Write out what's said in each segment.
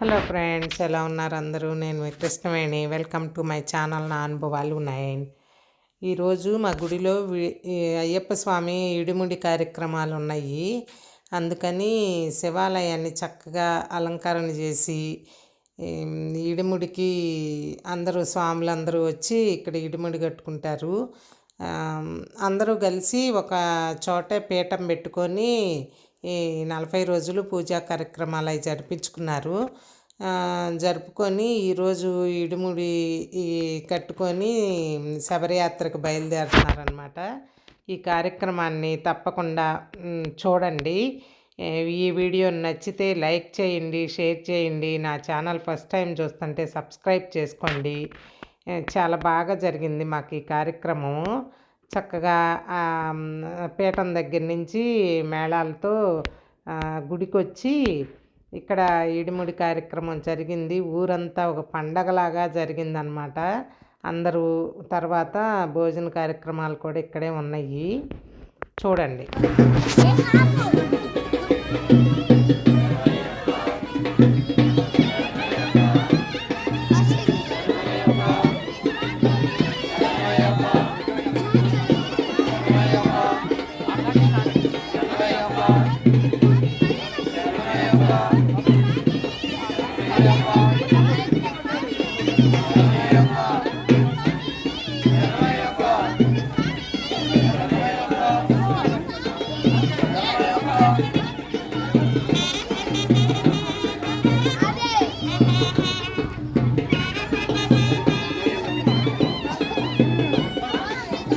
Hello friends ఎలా ఉన్నారు అందరూ? నేను మీ Krishnaveni. Welcome to my channel నా అనుభవాలు నైన్. ఈరోజు మా గుడిలో అయ్యప్ప స్వామి ఇడిముడి కార్యక్రమాలు ఉన్నాయి. అందుకని శివాలయాన్ని చక్కగా అలంకరణ చేసి ఇడిముడికి అందరూ స్వాములందరూ వచ్చి ఇక్కడ ఇడిముడి కట్టుకుంటారు. అందరూ కలిసి ఒక చోట పీఠం పెట్టుకొని ఈ నలభై రోజులు పూజా కార్యక్రమాలు అవి జరిపించుకున్నారు. జరుపుకొని ఈరోజు ఇడుముడి కట్టుకొని శబరయాత్రకు బయలుదేరుతున్నారనమాట ఈ కార్యక్రమాన్ని తప్పకుండా చూడండి. ఈ వీడియో నచ్చితే లైక్ చేయండి షేర్ చేయండి. నా ఛానల్ ఫస్ట్ టైం చూస్తుంటే సబ్స్క్రైబ్ చేసుకోండి. చాలా బాగా జరిగింది మాకు ఈ కార్యక్రమం. చక్కగా పీఠం దగ్గర నుంచి మేళాలతో గుడికొచ్చి ఇక్కడ ఇడిముడి కార్యక్రమం జరిగింది. ఊరంతా ఒక పండగలాగా జరిగిందనమాట అందరూ తర్వాత భోజన కార్యక్రమాలు కూడా ఇక్కడే ఉన్నాయి. చూడండి.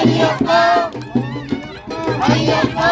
ஐயப்பா. ஐயப்பா.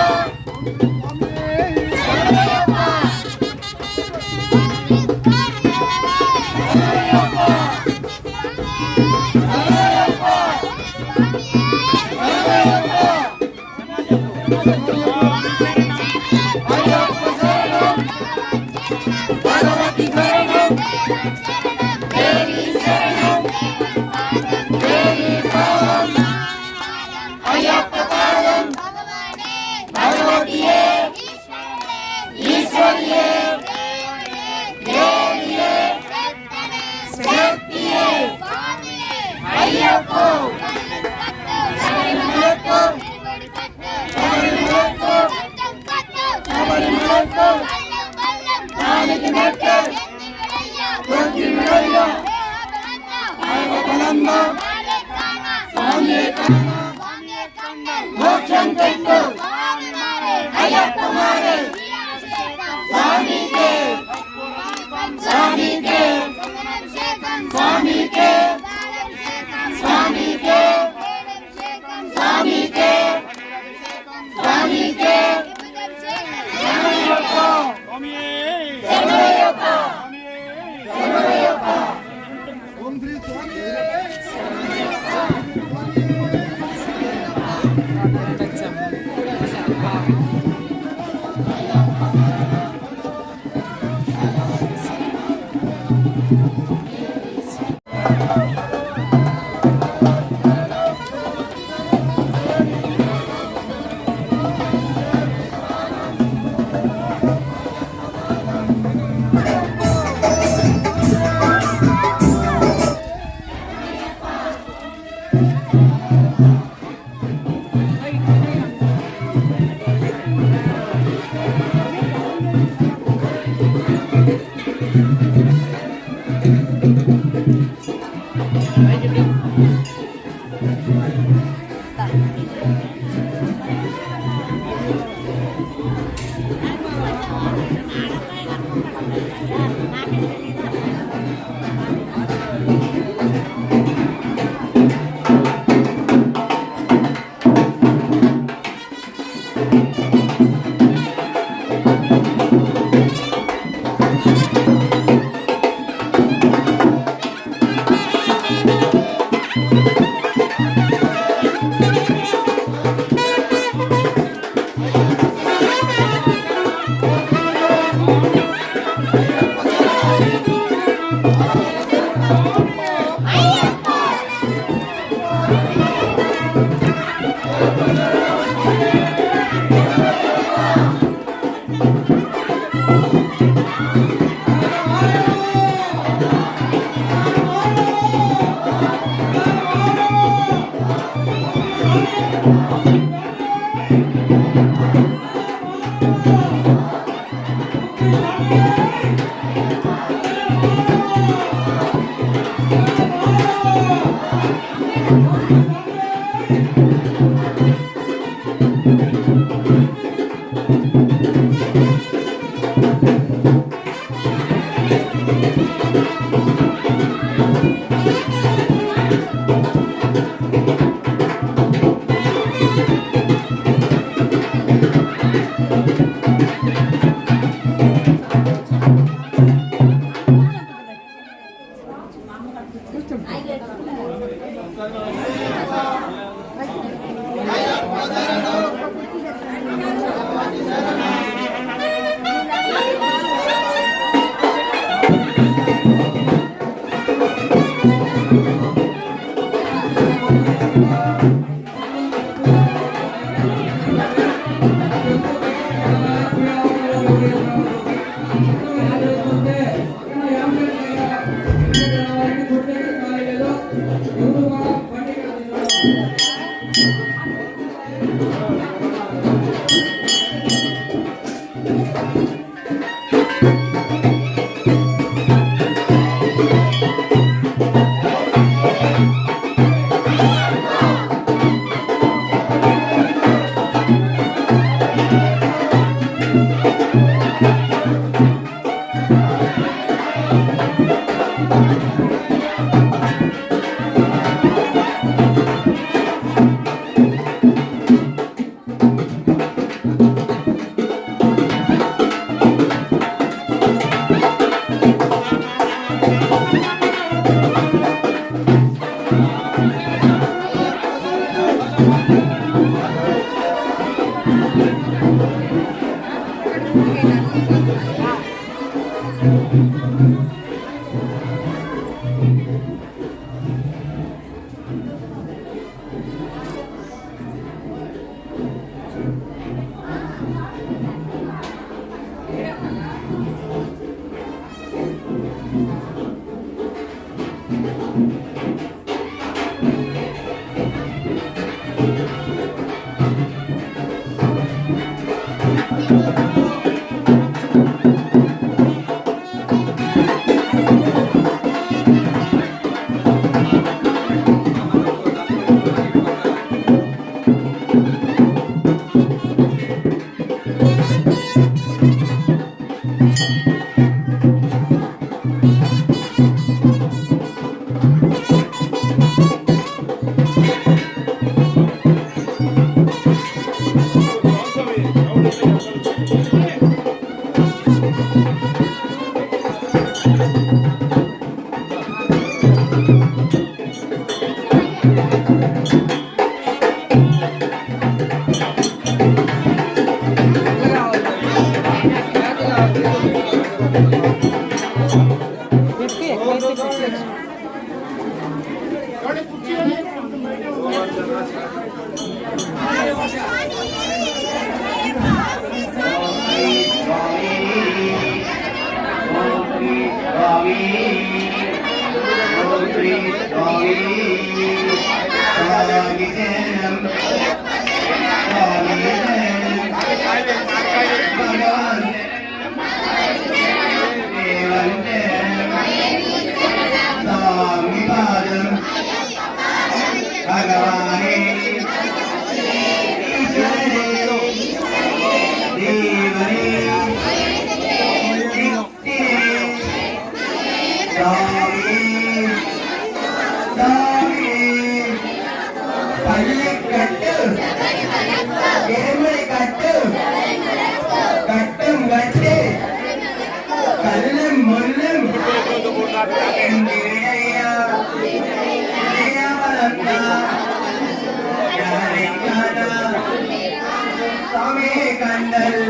கண்டல்.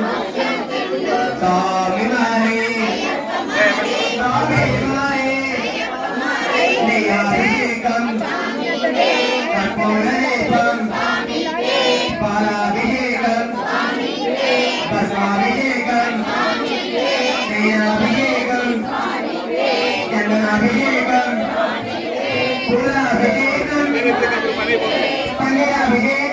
சாமிமாரே. சாமிமாரேகம் கற்போகம் பராபிகம் பஸ்மாபிகம் ஸ்ரீயாபிகம் ஜன்மனாபிகம் புலாபிகம் பங்கயாபிகம்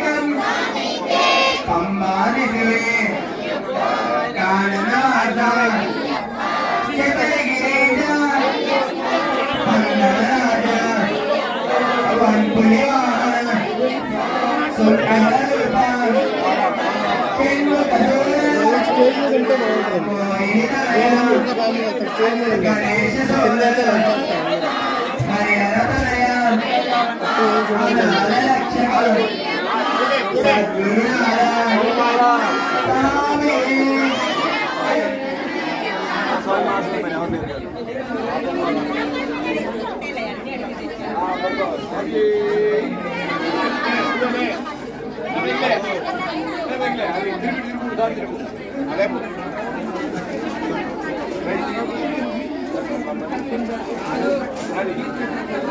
ఉంటే బాగుంటుందండి ఉంటే బాగుంది అక్కడ చేయలేదు కింద అయితే చూడండి Thank you.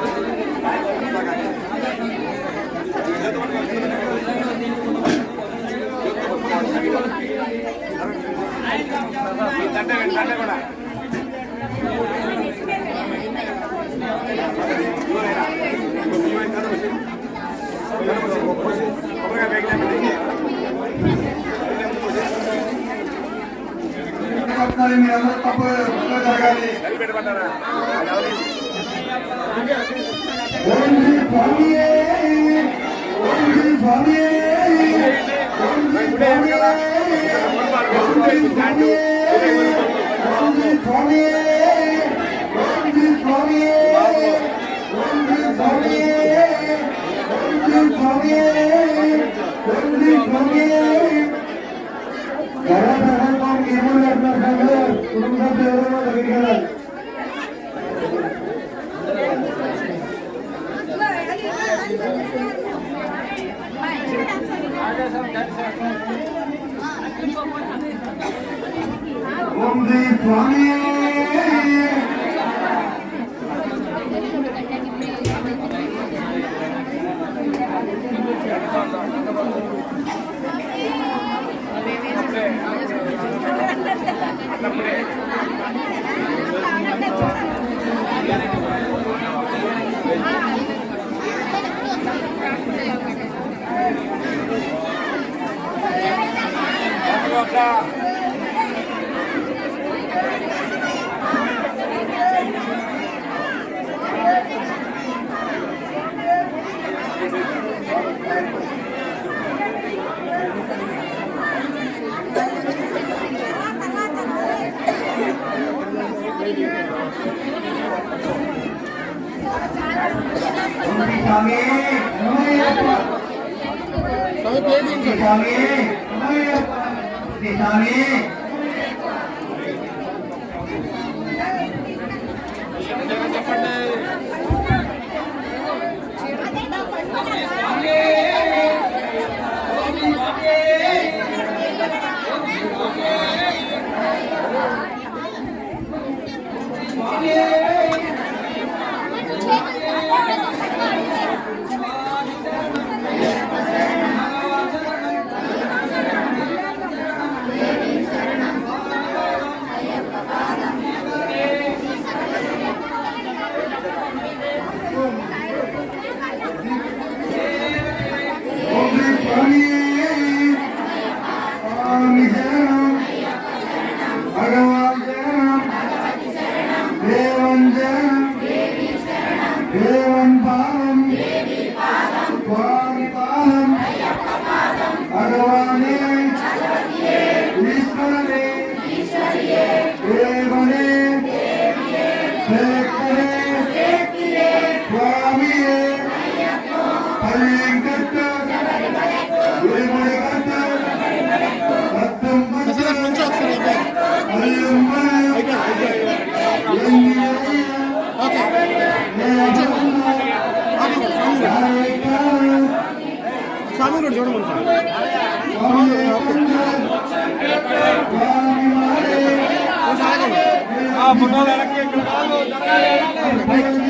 குடும்பத்தோடு வருகிறார் స్వామి Yeah. Amém. ভাই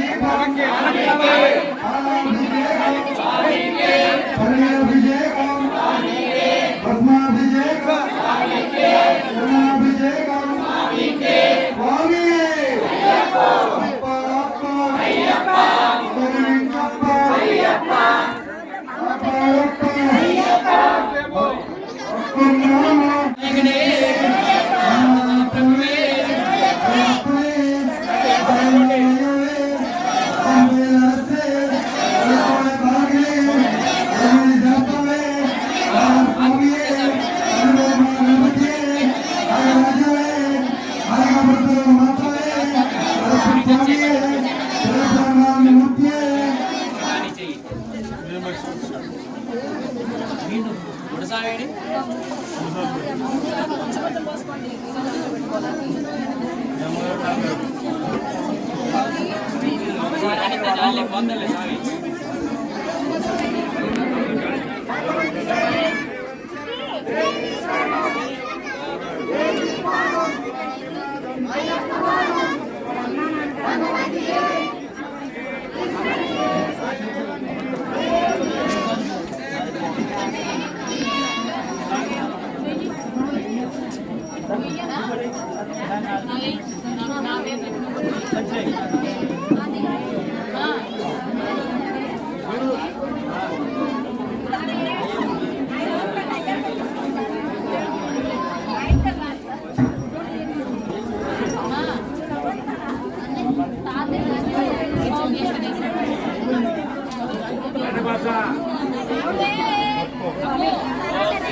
banda les da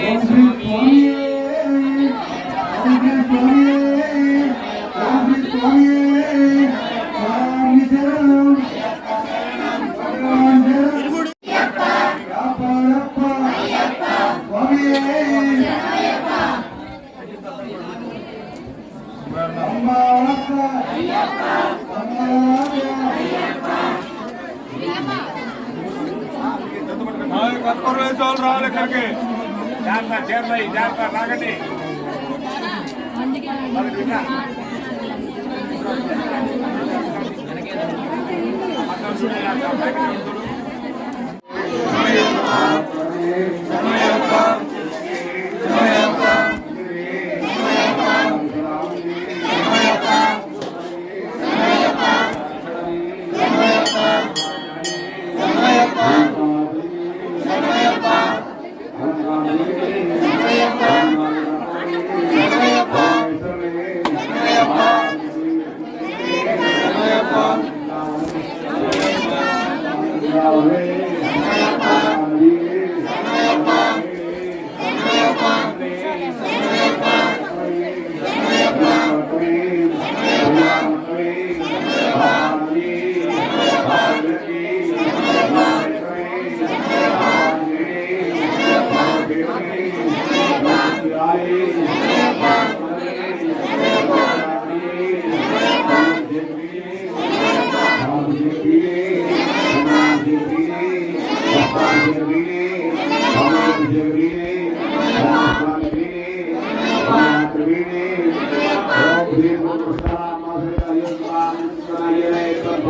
Vamos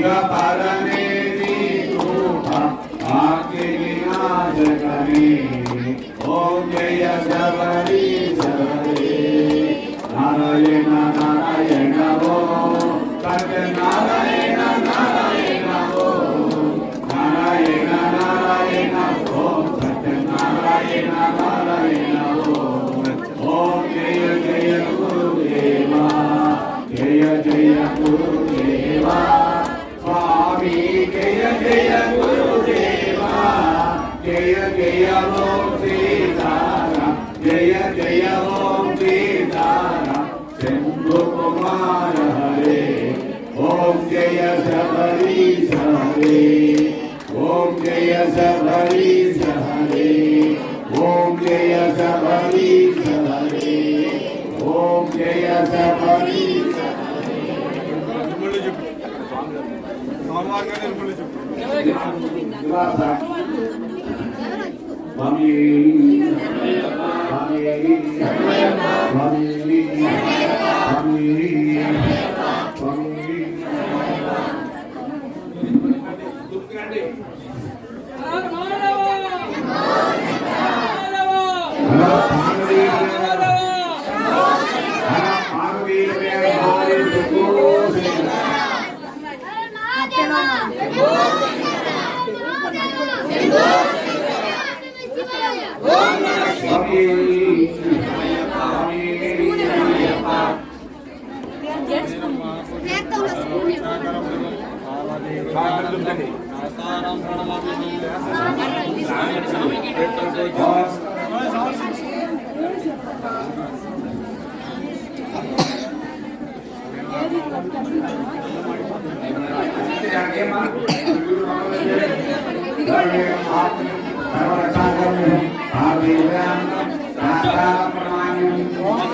Para ఓం జయ శబరి హరే ఓం జయ శబరి హరే ఓం జయ శబరి హరే ఓం జయ శబరి స్వామి స్వామి స్వామి స్వామి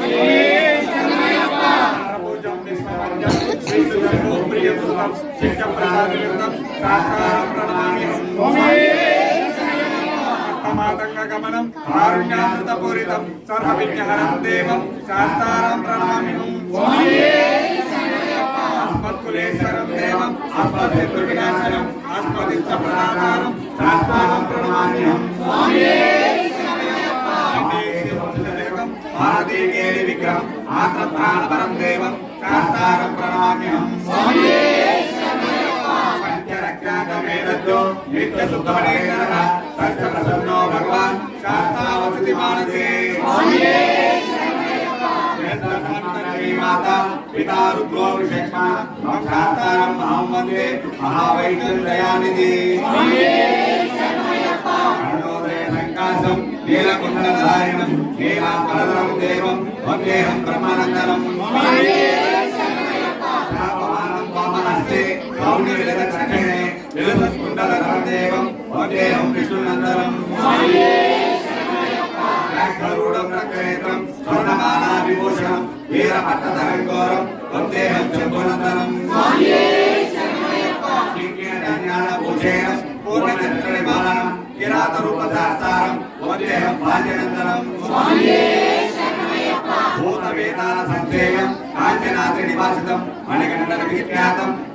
Amin. గమనం కారుణ్యామృతపూరితం సర్వవిజ్ఞహరం దేవం శాస్త్రారం ప్రణామిహం అస్మత్కులేశ్వరం దేవం అస్మశత్రువినాశనం అస్మదిష్ట ప్రదాతారం శాస్త్రారం ప్రణామ్యం భారతీయేరి విగ్రహం ఆత్మప్రాణపరం దేవం శాస్త్రారం ప్రణామ్యం పంచరక్షాకమేదద్దో నిత్య సుఖమనేన సస్య ప్రసన్నో భగవాన్. శాస్త్రావసతి మానసే! మాతా పితా రుద్రో విశేషణ శాస్త్రం అహం వందే మహావైద్యం దయానిధి అరుణోదయ సంకాశం నీలకుండధారిణం నీలాంబరధరం దేవం వందేహం బ్రహ్మానందనం. వామనస్తే గౌణ్య విలద చక్రణే వందేహం విష్ణునందనం గరుడం రక్తనేత్రం స్వర్ణమాలా విభూషణం వీరపట్టధరం ఘోరం వందేహం శంభునందనం జ్ఞానభూషేణం పూర్ణచంద్రనిమాలనం కిరాతరూపశాస్త్రం వందేహం కాంచనాద్రి నివాసితం మణికంఠన విఖ్యాతం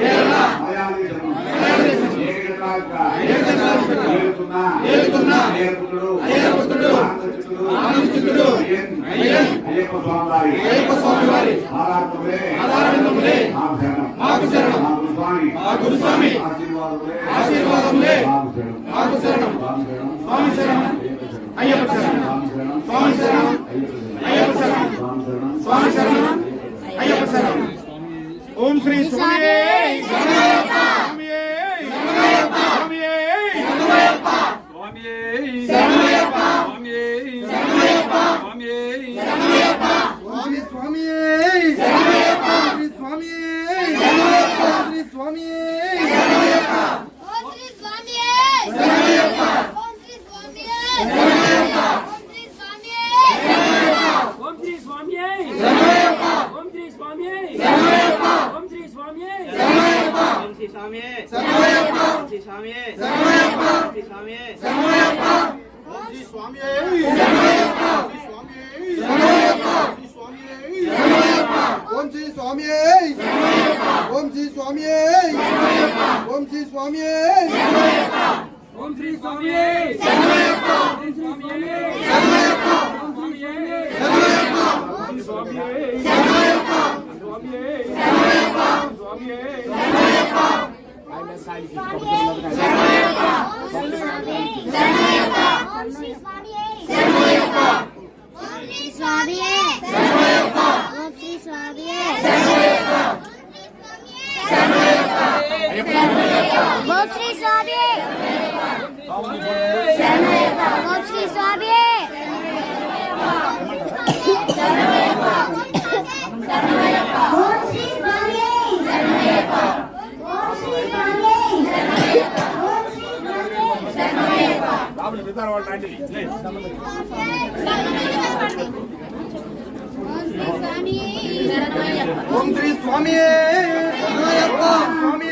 కేరళ మలయాళీశ్వరము ఏలుతున్న అయ్యప్ప ఆరాధనములే మాకు శరణం మా గురుస్వామి ఆశీర్వాదములే. మాకు శరణం స్వామి శరణం అయ్యప్ప శరణం. స్వామి శరణం అయ్యప్ప శరణం. స్వామి శరణం అయ్యప్ప శరణం. ఓం శ్రీ స్వామి స్వామి స్వామి స్వామి స్వామియే శరణమయ్యప్ప ఓం శ్రీ స్వామియే శరణమయ్యప్ప ఓం శ్రీ స్వామి శరణమయ్యప్ప స్వామి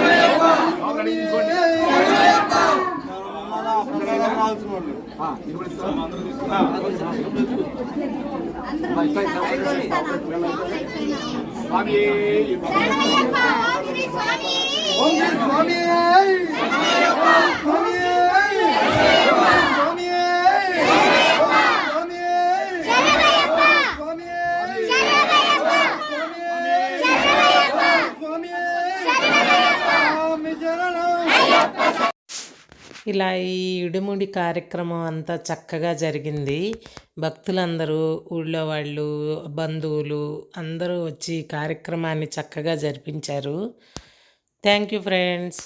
శ్రీ స్వామి. శరణమయ్యప్ప శ్రీ స్వామి శరణమయ్యప్ప శ్రీ స్వామి శరణమయ్యప్ప స్వామి శరణమయ్యప్ప స్వామి శరణమయ్యప్ప స్వామి శరణమయ్యప్ప స్వామి ఓం శ్రీ హరిహర సుతన్ నారాయణ చిత్తన్ అయ్యప్పన్ స్వామి శరణమయ్యప్ప శ్రీ హరిహర సుతన్ ఆనంద చిత్తన్ అయ్యప్పన్ స్వామి శరణమయ్యప్ప శ్రీ హరిహర సుతన్ ఆనంద చిత్తన్ అయ్యప్పన్ స్వామి శరణమయ్యప్ప స్వామి శరణమయ్యప్ప శరణమయ్యప్ప ఓం శ్రీ స్వామి ఓం శ్రీ స్వామి శరణమయ్యప్ప స్వామి స్వామి స్వామి శరణమయ్యప్ప స్వామి శరణమయ్యప్ప శరణమయ్యప్ప స్వామి శరణమయ్యప్ప స్వామి శరణం ఇలా ఈ ఇడుముడి కార్యక్రమం అంతా చక్కగా జరిగింది. భక్తులందరూ ఊళ్ళో వాళ్ళు బంధువులు అందరూ వచ్చి కార్యక్రమాన్ని చక్కగా జరిపించారు. Thank you friends.